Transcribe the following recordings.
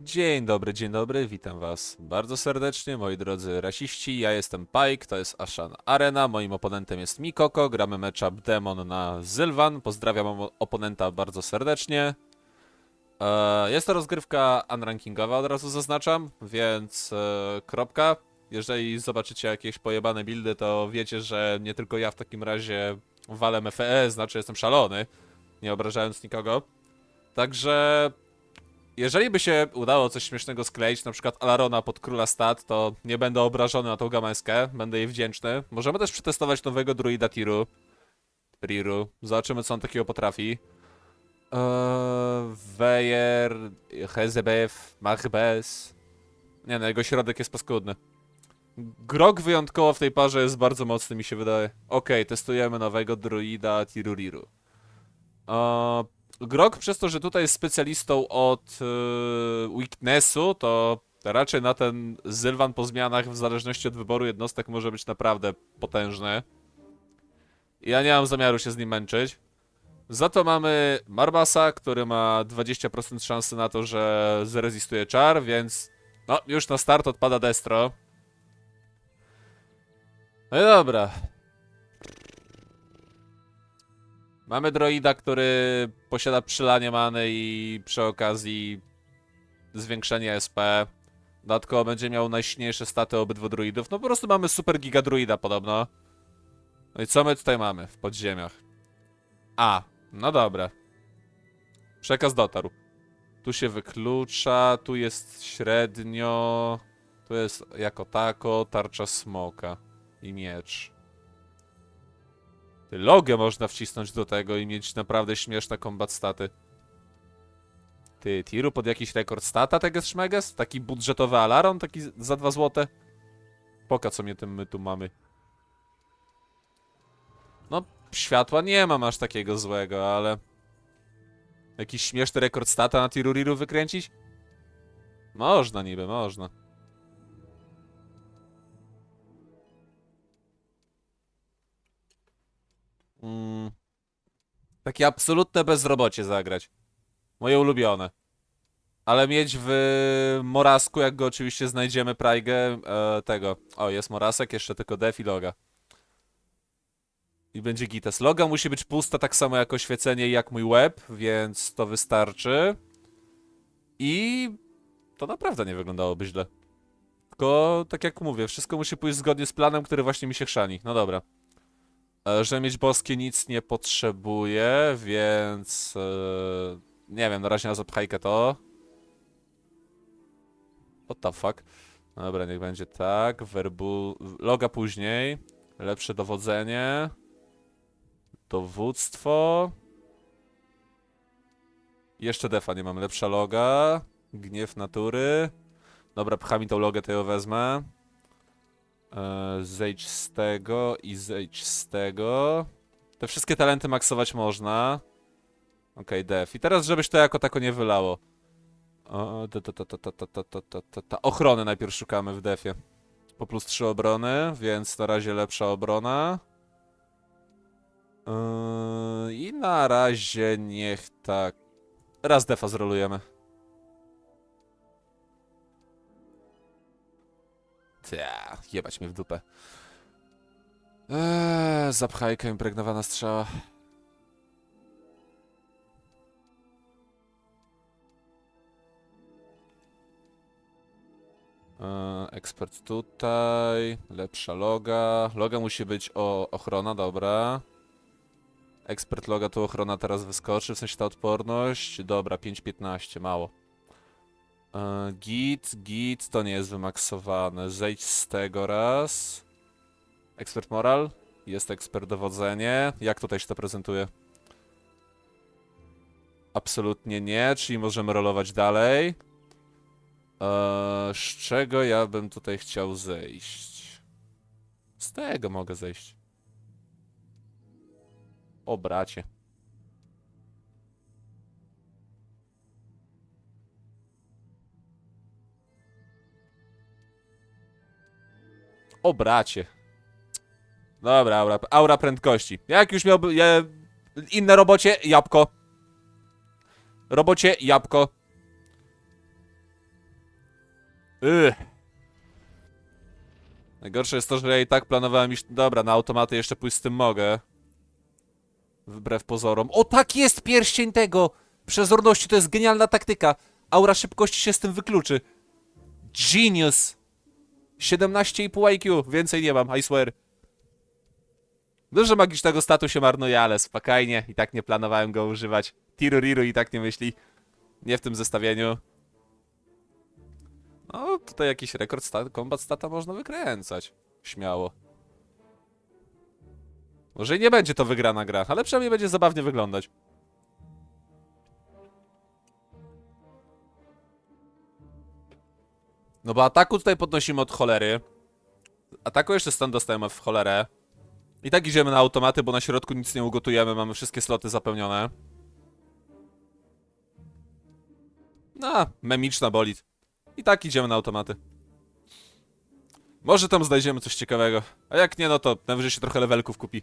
Dzień dobry, dzień dobry, witam was bardzo serdecznie, moi drodzy rasiści. Ja jestem Pike, to jest Ashan Arena, moim oponentem jest Mikoko, gramy matchup Demon na Zylvan. Pozdrawiam oponenta bardzo serdecznie. E, jest to rozgrywka unrankingowa, od razu zaznaczam, więc e, kropka. Jeżeli zobaczycie jakieś pojebane buildy, to wiecie, że nie tylko ja w takim razie walę FE, znaczy jestem szalony, nie obrażając nikogo. Także jeżeli by się udało coś śmiesznego skleić, na przykład Alarona pod króla stat, to nie będę obrażony na tą gameskę, będę jej wdzięczny. Możemy też przetestować nowego druida Tiru. Riru. Zobaczymy, co on takiego potrafi. Eee, Wejer, Hezebef, Machbes. Nie no, jego środek jest paskudny. Grog wyjątkowo w tej parze jest bardzo mocny, mi się wydaje. Okej, testujemy nowego druida Tiruriru. Eee, Grog przez to, że tutaj jest specjalistą od yy, weaknessu, to raczej na ten Zylwan po zmianach w zależności od wyboru jednostek może być naprawdę potężny. Ja nie mam zamiaru się z nim męczyć. Za to mamy Marbasa, który ma 20% szansy na to, że zrezistuje czar, więc no, już na start odpada Destro. No i dobra, Mamy droida, który posiada przylanie many i przy okazji zwiększenie SP. Dodatkowo będzie miał najsilniejsze staty obydwu druidów. No po prostu mamy super giga druida podobno. No i co my tutaj mamy w podziemiach? A, no dobra. Przekaz dotarł. Tu się wyklucza, tu jest średnio. Tu jest jako tako tarcza smoka i miecz. Logę można wcisnąć do tego i mieć naprawdę śmieszne combat staty. Ty, Tiru pod jakiś rekord stata teges szmeges? Taki budżetowy Alaron? Taki za 2 złote? Poka co mnie tym my tu mamy. No, światła nie mam aż takiego złego, ale... Jakiś śmieszny rekord stata na Tiruriru wykręcić? Można niby, można. Mm. Takie absolutne bezrobocie zagrać. Moje ulubione. Ale mieć w Morasku, jak go oczywiście znajdziemy, Praigę, e, tego. O, jest Morasek, jeszcze tylko def i loga. I będzie gites. Loga musi być pusta tak samo jak oświecenie jak mój web, więc to wystarczy. I to naprawdę nie wyglądałoby źle. Tylko, tak jak mówię, wszystko musi pójść zgodnie z planem, który właśnie mi się chrzani. No dobra. E, Że mieć boskie nic nie potrzebuję, więc e, nie wiem, na razie na zapchajkę to. What the fuck? No Dobra, niech będzie tak. Werbu... Loga później. Lepsze dowodzenie. Dowództwo. Jeszcze defa nie mamy. Lepsza loga. Gniew natury. Dobra, pcha mi tą logę, to ją wezmę. E, zejdź z tego i zejdź z tego. Te wszystkie talenty maksować można. Okej, def. I teraz, żebyś to jako tako nie wylało. O, ta, ta, ta, ta, ta, ta, ta, ta. Ochrony najpierw szukamy w defie. Po plus 3 obrony, więc na razie lepsza obrona. Yy, I na razie niech tak. Raz defa zrolujemy. Jebać mnie w dupę. Eee, zapchajka impregnowana strzała. Eee, ekspert tutaj, lepsza loga. Loga musi być o ochrona, dobra. Ekspert loga, tu ochrona teraz wyskoczy, w sensie ta odporność. Dobra, 5-15, mało. E, Git, git, to nie jest wymaksowane. Zejdź z tego raz. Ekspert moral. Jest ekspert dowodzenie. Jak tutaj się to prezentuje? Absolutnie nie, czyli możemy rolować dalej. Eee, z czego ja bym tutaj chciał zejść? Z tego mogę zejść. O bracie. O bracie. Dobra, aura, aura prędkości. Jak już miałby... Inne robocie, jabłko. Robocie, jabłko. Ych. Najgorsze jest to, że ja i tak planowałem iść... Dobra, na automaty jeszcze pójść z tym mogę. Wbrew pozorom. O, tak jest pierścień tego! Przezorności, to jest genialna taktyka. Aura szybkości się z tym wykluczy. Genius! 17,5 IQ, więcej nie mam, I swear. Dużo magicznego statu się marnuje, ale spokojnie. I tak nie planowałem go używać. Tiruriru i tak nie myśli. Nie w tym zestawieniu. No, tutaj jakiś rekord sta combat stata można wykręcać. Śmiało. Może i nie będzie to wygrana gra, ale przynajmniej będzie zabawnie wyglądać. No bo ataku tutaj podnosimy od cholery. Ataku jeszcze stan dostajemy w cholerę. I tak idziemy na automaty, bo na środku nic nie ugotujemy, mamy wszystkie sloty zapełnione. No, memiczna bolid. I tak idziemy na automaty. Może tam znajdziemy coś ciekawego. A jak nie, no to najwyżej się trochę levelków kupi.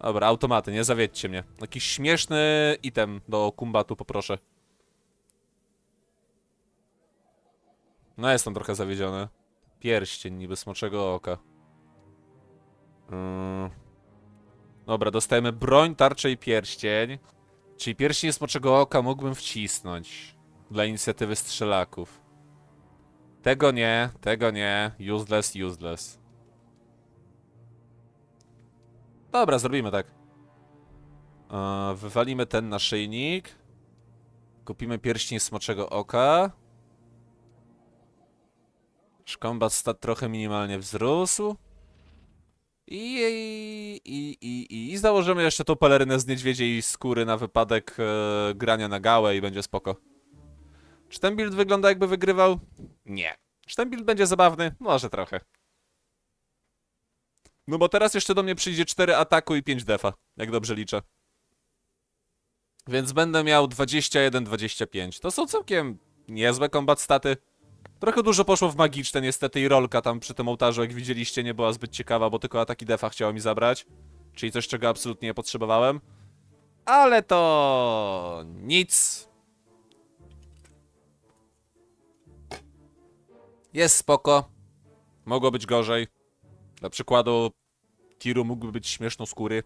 Dobra, automaty, nie zawiedźcie mnie. Jakiś śmieszny item do kumbatu poproszę. No jestem trochę zawiedziony. Pierścień niby smoczego oka. Yy. Dobra, dostajemy broń, tarczę i pierścień. Czyli pierścień smoczego oka mógłbym wcisnąć. Dla inicjatywy strzelaków. Tego nie, tego nie. Useless, useless. Dobra, zrobimy tak. Eee, wywalimy ten naszyjnik. Kupimy pierścień smoczego oka. Szkombat stat trochę minimalnie wzrósł. I, i, i, i, i założymy jeszcze tą pelerynę z niedźwiedziej skóry na wypadek e, grania na gałę i będzie spoko. Czy ten build wygląda jakby wygrywał? Nie. Czy ten build będzie zabawny? Może trochę. No bo teraz jeszcze do mnie przyjdzie 4 ataku i 5 defa, jak dobrze liczę. Więc będę miał 21-25. To są całkiem niezłe combat staty. Trochę dużo poszło w magiczne niestety i rolka tam przy tym ołtarzu, jak widzieliście, nie była zbyt ciekawa, bo tylko ataki defa chciało mi zabrać. Czyli coś, czego absolutnie nie potrzebowałem. Ale to... nic. Jest spoko. Mogło być gorzej. Dla przykładu, Tiru mógłby być śmieszną skóry.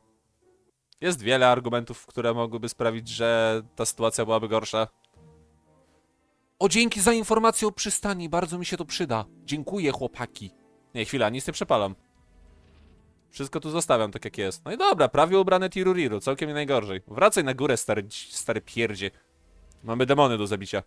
Jest wiele argumentów, które mogłyby sprawić, że ta sytuacja byłaby gorsza. O, dzięki za informację o przystani, bardzo mi się to przyda. Dziękuję, chłopaki. Nie, chwila, nic nie przepalam. Wszystko tu zostawiam tak jak jest. No i dobra, prawie ubrane Tiruriru, całkiem nie najgorzej. Wracaj na górę, stary, stary pierdzie. Mamy demony do zabicia.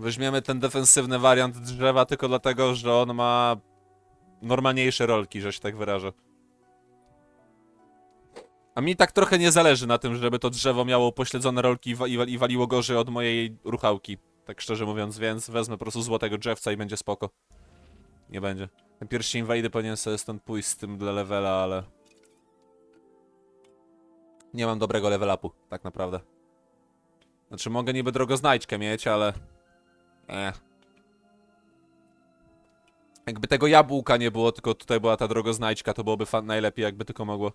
Weźmiemy ten defensywny wariant drzewa tylko dlatego, że on ma normalniejsze rolki, że się tak wyrażę. A mi tak trochę nie zależy na tym, żeby to drzewo miało pośledzone rolki i, wa- i, wa- i waliło gorzej od mojej ruchałki. Tak szczerze mówiąc, więc wezmę po prostu złotego drzewca i będzie spoko. Nie będzie. Ten pierwszy inwalidy powinien sobie stąd pójść z tym dla levela, ale... Nie mam dobrego level upu, tak naprawdę. Znaczy mogę niby drogoznajdźkę mieć, ale... Eh. Jakby tego jabłka nie było, tylko tutaj była ta drogoznajdźka, to byłoby najlepiej, jakby tylko mogło.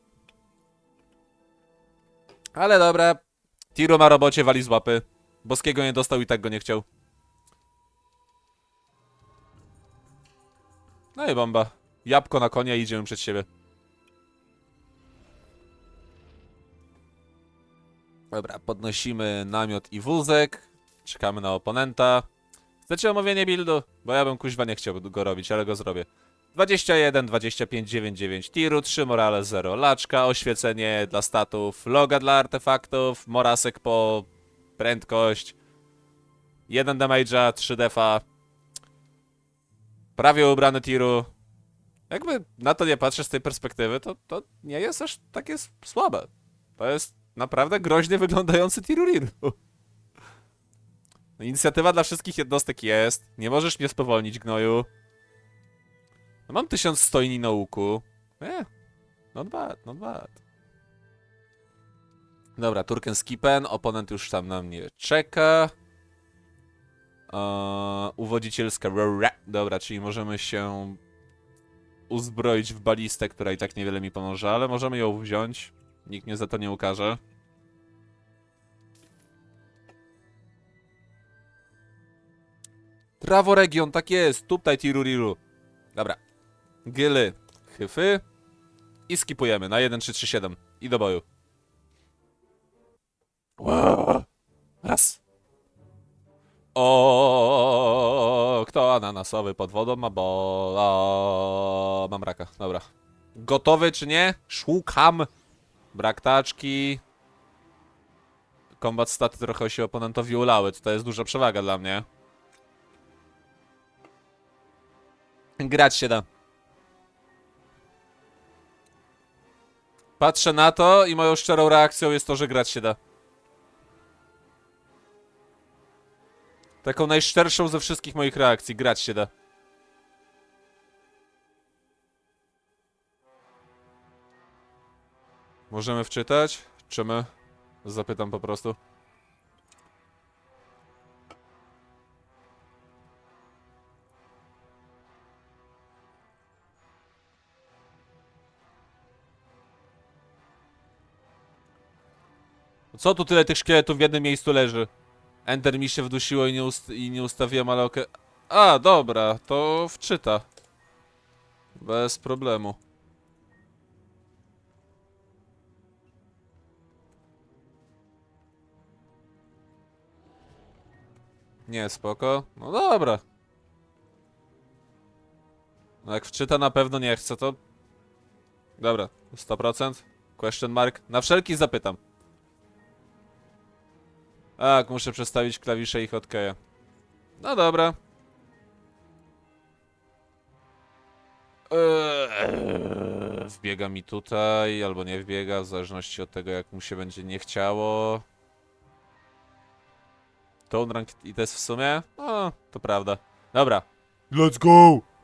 Ale dobra. Tiro na robocie wali z łapy. Boskiego nie dostał i tak go nie chciał. No i bomba. Jabłko na konia i idziemy przed siebie. Dobra, podnosimy namiot i wózek. Czekamy na oponenta. Chcecie omówienie buildu? Bo ja bym kuźwa nie chciał go robić, ale go zrobię. 21, 25, 99 tiru, 3 morale, 0 laczka, oświecenie dla statów, loga dla artefaktów, morasek po prędkość. 1 damage'a, 3 defa. Prawie ubrany tiru. Jakby na to nie patrzę z tej perspektywy, to, to nie jest aż takie słabe. To jest naprawdę groźnie wyglądający Tiruriru. No, inicjatywa dla wszystkich jednostek jest. Nie możesz mnie spowolnić, gnoju. No, mam 1100 inni na łuku. Eh, not bad, not bad. Dobra, Turken Skipen, oponent już tam na mnie czeka. Eee, uwodzicielska. Dobra, czyli możemy się uzbroić w balistę, która i tak niewiele mi pomoże, ale możemy ją wziąć. Nikt mnie za to nie ukaże. Trawo region, tak jest. Tutaj tiruriru. Dobra. Gyly, hyfy. I skipujemy na 1, 3, 3, 7. I do boju. Raz. O, kto ananasowy pod wodą ma, bo mam raka. Dobra. Gotowy czy nie? Szukam. Brak taczki. Kombat staty trochę się oponentowi ulały. To jest duża przewaga dla mnie. Grać się da. Patrzę na to i moją szczerą reakcją jest to, że grać się da. Taką najszczerszą ze wszystkich moich reakcji. Grać się da. Możemy wczytać? Czy my? Zapytam po prostu. Co tu tyle tych szkieletów w jednym miejscu leży? Enter mi się wdusiło i nie, ust i nie ustawiłem, ale okej. A, dobra, to wczyta. Bez problemu. Nie, spoko. No dobra. No jak wczyta na pewno nie chce, to... Dobra, 100%. Question mark. Na wszelki zapytam. Tak, muszę przestawić klawisze i hotkeje. No dobra. Eee, wbiega mi tutaj, albo nie wbiega, w zależności od tego, jak mu się będzie nie chciało. Tone rank i to jest w sumie? No, to prawda. Dobra. Let's go!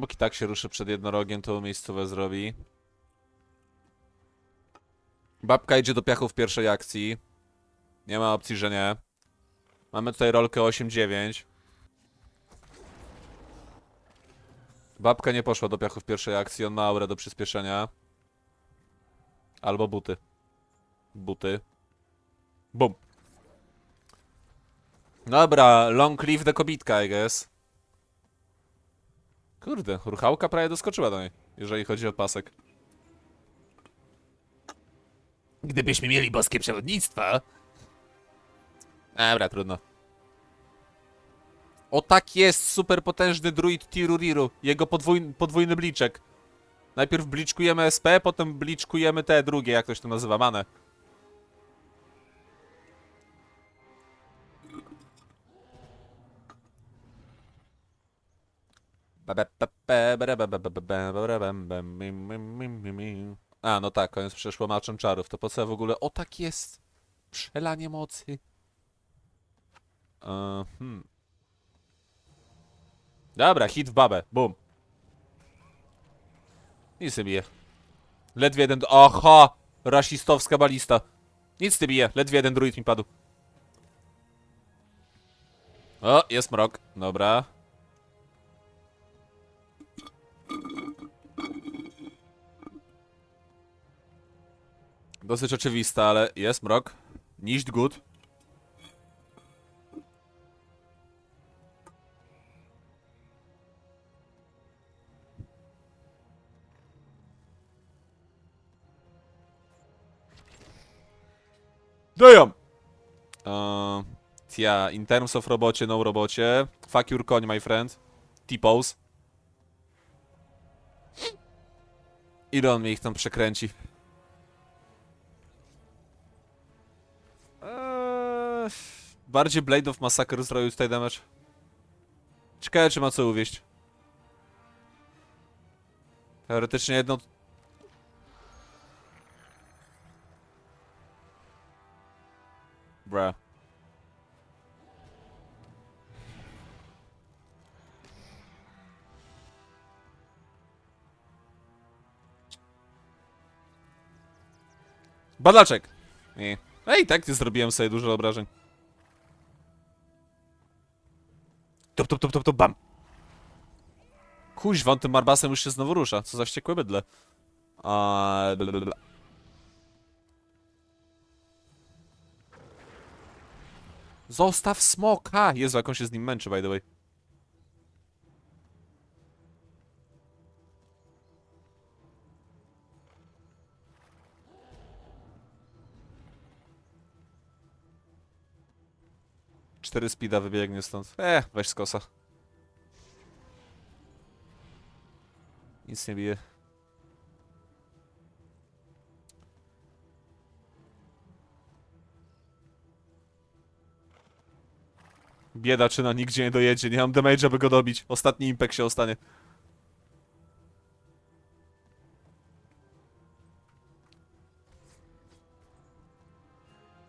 Smok i tak się ruszy przed jednorogiem, to miejscowe zrobi. Babka idzie do piachu w pierwszej akcji. Nie ma opcji, że nie. Mamy tutaj rolkę 8-9. Babka nie poszła do piachu w pierwszej akcji, on ma aurę do przyspieszenia. Albo buty. Buty. Bum. Dobra, long live the kobitka, I guess. Kurde, ruchałka prawie doskoczyła do niej, jeżeli chodzi o pasek. Gdybyśmy mieli boskie przewodnictwo. Dobra, trudno. O tak jest, super potężny druid Tiruriru. Jego podwójny, podwójny bliczek. Najpierw bliczkujemy SP, potem bliczkujemy te drugie, jak to się to nazywa, manę. A, no tak, koniec przeszłomaczem czarów. To po co w ogóle... O, tak jest! Przelanie mocy. E, hmm. Dobra, hit w babę. Bum. I sobie bije. Ledwie jeden... Aha! Rasistowska balista. Nic ty bije. Ledwie jeden druid mi padł. O, jest mrok. Dobra. Dosyć oczywista, ale jest mrok. Nicht gut. Damn! Uh, yeah, in terms of robocie, no robocie. Fuck your coin, my friend. T-pose. Ile on mnie ich tam przekręci? Bardziej Blade of Massacre zrobił tutaj damage. Ciekawe, czy ma co uwieść. Teoretycznie jedną... Bruh. Badaczek! Nie. Ej, tak nie zrobiłem sobie dużo obrażeń. Top, top, top, top, top, bam! Kuźwa, on tym Marbasem już się znowu rusza. Co za wściekłe bydle. A... blablabla. Zostaw smoka! Jezu, jak on się z nim męczy, by the way. Cztery speeda wybiegnie stąd. Eh, weź z kosa. Nic nie bije. Biedaczyna nigdzie nie dojedzie, nie mam damage'a, by go dobić. Ostatni impek się ostanie.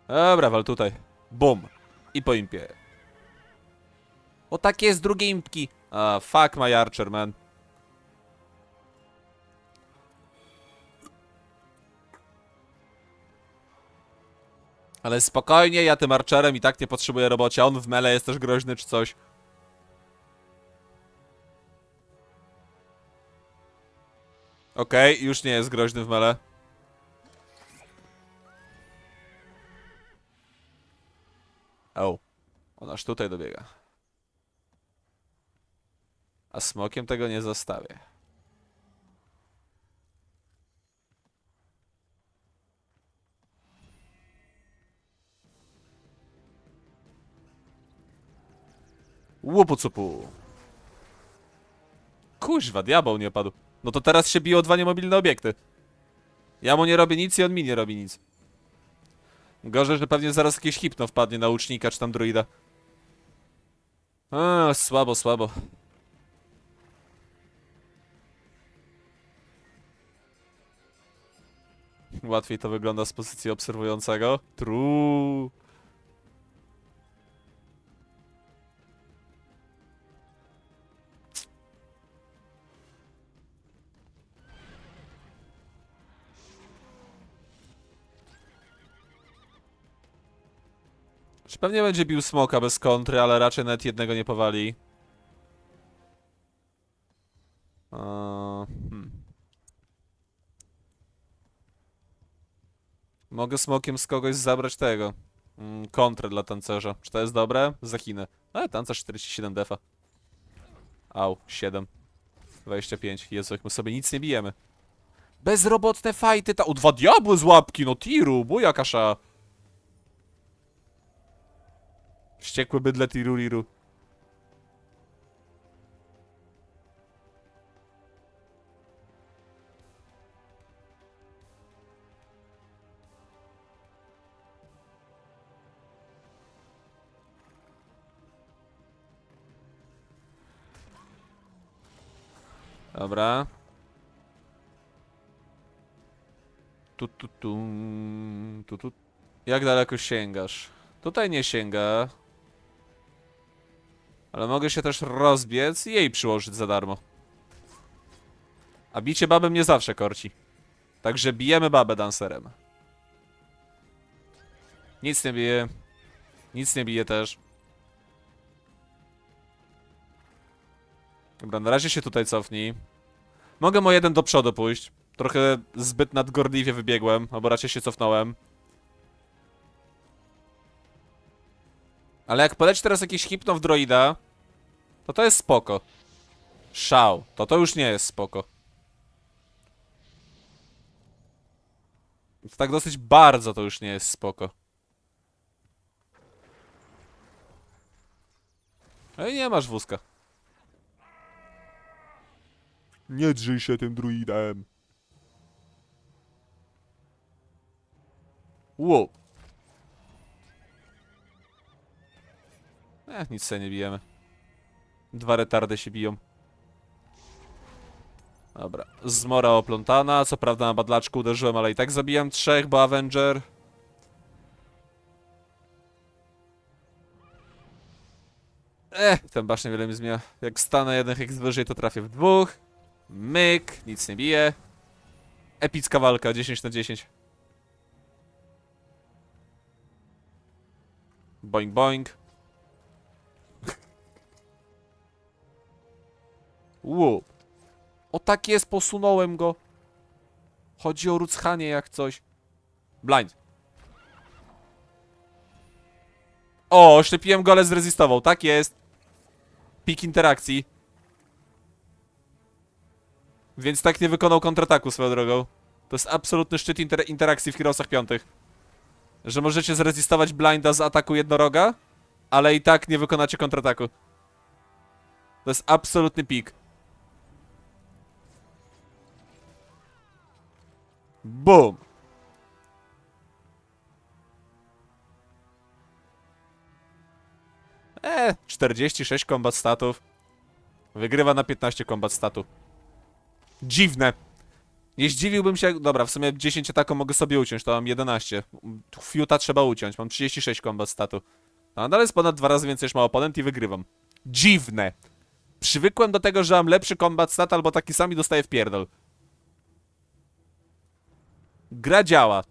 Dobra, wal tutaj. Bum. I po impie. O tak jest, drugie impki. A, fuck my archer, man. Ale spokojnie, ja tym archerem i tak nie potrzebuję robocia. On w mele jest też groźny czy coś. Okej, już nie jest groźny w mele. O, on aż tutaj dobiega. A smokiem tego nie zostawię. Łupu cupu. Kuźwa, diabeł nie padł. No to teraz się biją dwa niemobilne obiekty. Ja mu nie robię nic i on mi nie robi nic. Gorzej, że pewnie zaraz jakieś hipno wpadnie na łucznika czy tam druida. A, słabo, słabo. Łatwiej to wygląda z pozycji obserwującego. True. Czy pewnie będzie bił smoka bez kontry, ale raczej nawet jednego nie powali. Eee, hmm. Mogę smokiem z kogoś zabrać tego. Mm, kontrę dla tancerza. Czy to jest dobre? Za Chinę. Ale tancerz 47 defa. Au, 7. 25. Jezu, jak my sobie nic nie bijemy. Bezrobotne fajty, ta... O, dwa diabły z łapki, no tiru, buja kasza. Wściekłe bydle tiruriru. Dobra. Tu, tu, tu, tu, tu. Jak daleko sięgasz? Tutaj nie sięga. Ale mogę się też rozbiec i jej przyłożyć za darmo. A bicie babę mnie zawsze korci. Także bijemy babę dancerem. Nic nie bije. Nic nie bije też. Dobra, na razie się tutaj cofnij. Mogę mo jeden do przodu pójść. Trochę zbyt nadgorliwie wybiegłem, albo raczej się cofnąłem. Ale jak poleci teraz jakiś hipno w droida, to to jest spoko. Szał. To to już nie jest spoko. To tak dosyć bardzo to już nie jest spoko. No i nie masz wózka. Nie drzyj się tym druidem. Wow. Eh, nic sobie nie bijemy. Dwa retardy się biją. Dobra. Zmora oplątana. Co prawda na badlaczku uderzyłem, ale i tak zabijam trzech, bo Avenger. Eh, ten basz niewiele mi zmienia. Jak stanę jeden heks wyżej, to trafię w dwóch. Myk, nic nie bije. Epicka walka, 10 na 10. Boing boing. Łup. O tak jest, posunąłem go. Chodzi o ruchanie jak coś. Blind. O, oślepiłem go, ale zrezistował. Tak jest. Pik interakcji. Więc tak nie wykonał kontrataku swoją drogą. To jest absolutny szczyt inter interakcji w Heroesach piątych. Że możecie zrezistować blinda z ataku jednoroga, ale i tak nie wykonacie kontrataku. To jest absolutny pik. Boom. E, 46 kombat statów. Wygrywa na 15 kombat statu. Dziwne. Nie zdziwiłbym się, dobra, w sumie 10 ataku mogę sobie uciąć, to mam 11. Fiuta trzeba uciąć, mam 36 kombat statu. No, nadal jest ponad dwa razy więcej niż ma oponent i wygrywam. Dziwne. Przywykłem do tego, że mam lepszy kombat stat albo taki sam i dostaję w pierdol. Gra działa.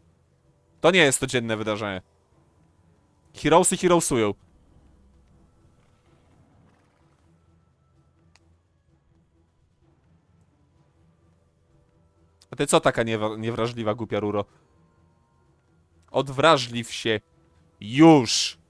To nie jest codzienne wydarzenie. Heroesy heroesują. A ty co taka niewa- niewrażliwa głupia ruro? Odwrażliw się. Już!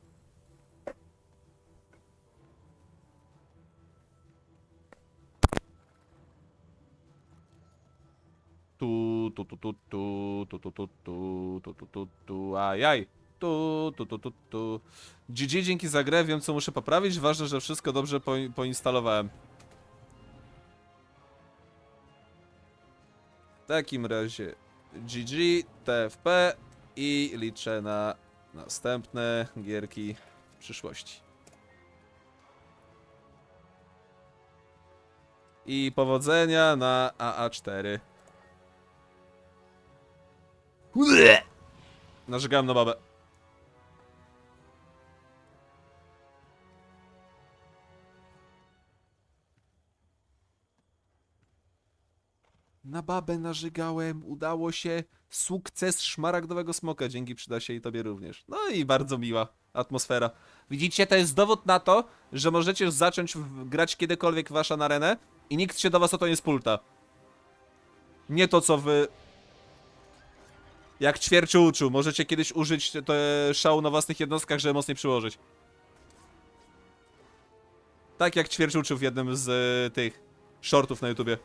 Tu, tu, tu, tu, tu, tu, tu, tu, tu, tu, tu, tu, tu, ajaj. Tu, tu, tu, tu, tu. GG, dzięki za grę, wiem co muszę poprawić, ważne, że wszystko dobrze po, poinstalowałem. W takim razie GG, TFP i liczę na następne gierki w przyszłości. I powodzenia na AA4. Narzegałem na babę. Na babę narzygałem, udało się. Sukces szmaragdowego smoka, dzięki przyda się i tobie również. No i bardzo miła atmosfera. Widzicie, to jest dowód na to, że możecie zacząć grać kiedykolwiek wasza arenę i nikt się do was o to nie spulta. Nie to, co wy... Jak ćwierciu uczył, możecie kiedyś użyć te szału na własnych jednostkach, żeby mocniej przyłożyć. Tak jak ćwierciu uczył w jednym z e, tych shortów na YouTubie.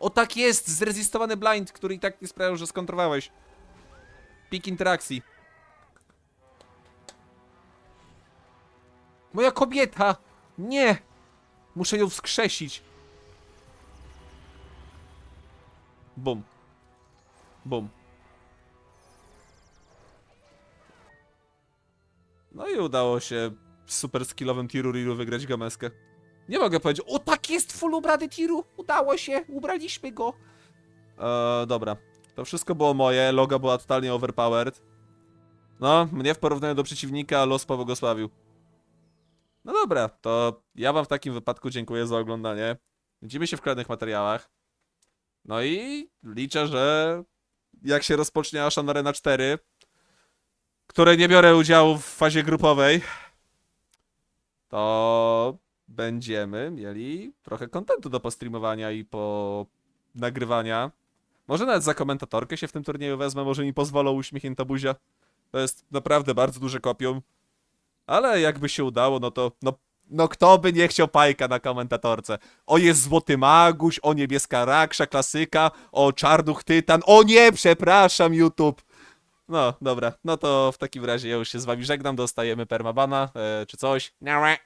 O tak jest! Zrezistowany blind, który i tak nie sprawiał, że skontrowałeś. Pik interakcji. Moja kobieta! Nie! Muszę ją wskrzesić. Bum. Bum. No i udało się super skillowym Tiruriru wygrać Gameskę. Nie mogę powiedzieć, o tak jest full ubrany Tiru, udało się, ubraliśmy go. Eee, dobra, to wszystko było moje, loga była totalnie overpowered. No, mnie w porównaniu do przeciwnika los pobłogosławił. No dobra, to ja wam w takim wypadku dziękuję za oglądanie. Widzimy się w kolejnych materiałach. No i liczę, że jak się rozpocznie Ashan Arena 4, której nie biorę udziału w fazie grupowej, to będziemy mieli trochę kontentu do postreamowania i po nagrywania. Może nawet za komentatorkę się w tym turnieju wezmę, może mi pozwolą uśmiechnięta buzia. To jest naprawdę bardzo duże kopium. Ale jakby się udało, no to no, no kto by nie chciał pajka na komentatorce? O jest złoty maguś, o niebieska raksza, klasyka, o czarnuch tytan. O nie, przepraszam YouTube. No, dobra, no to w takim razie ja już się z wami żegnam, dostajemy permabana, e, czy coś. Niałe.